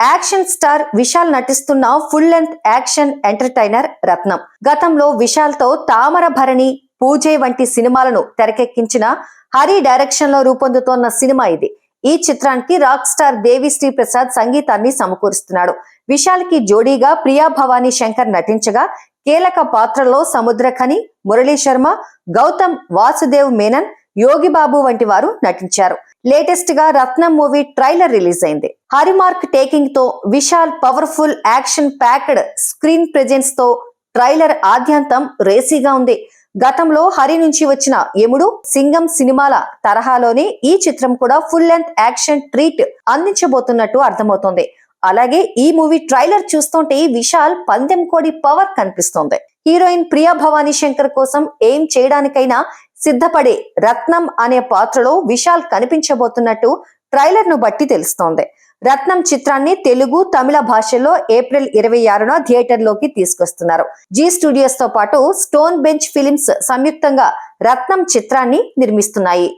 Action star Vishal నటిస్తున్న full length action entertainer Rathnam. గతంలో విశాల్తో తామర భరణి పూజే వంటి సినిమాలను తెరకెక్కించిన హరి డైరెక్షన్లో రూపొందుతోన్న సినిమా ఇది. ఈ చిత్రానికి రాక్ స్టార్ దేవి శ్రీ ప్రసాద్ సంగీతాన్ని సమకూరుస్తున్నాడు. విశాల్కి జోడీగా ప్రియా భవానీ శంకర్ నటించగా కీలక పాత్రలో సముద్రఖని మురళీ శర్మ గౌతమ్ వాసుదేవ్ మేనన్ యోగి బాబు వంటి వారు నటించారు. లేటెస్ట్గా రత్నం మూవీ ట్రైలర్ రిలీజ్ అయింది Hari mark టేకింగ్తో Vishal powerful action packed screen ప్రెజెన్స్తో trailer ఆద్యంతం రేసీగా ఉంది. గతంలో హరి నుంచి వచ్చిన యముడు సింగం సినిమాల తరహాలోనే ఈ చిత్రం కూడా ఫుల్ లెంత్ యాక్షన్ ట్రీట్ అందించబోతున్నట్టు అర్థమవుతోంది. అలాగే ఈ మూవీ ట్రైలర్ చూస్తుంటే విశాల్ పందెం కోడి పవర్ కనిపిస్తోంది. హీరోయిన్ ప్రియా భవానీ శంకర్ కోసం ఏం చేయడానికైనా సిద్ధపడే రత్నం అనే పాత్రలో విశాల్ కనిపించబోతున్నట్టు ట్రైలర్ను బట్టి తెలుస్తోంది. రత్నం చిత్రాన్ని తెలుగు తమిళ భాషల్లో ఏప్రిల్ ఇరవై ఆరున థియేటర్లోకి తీసుకొస్తున్నారు. జీ స్టూడియోస్తో పాటు స్టోన్ బెంచ్ ఫిలిమ్స్ సంయుక్తంగా రత్నం చిత్రాన్ని నిర్మిస్తున్నాయి.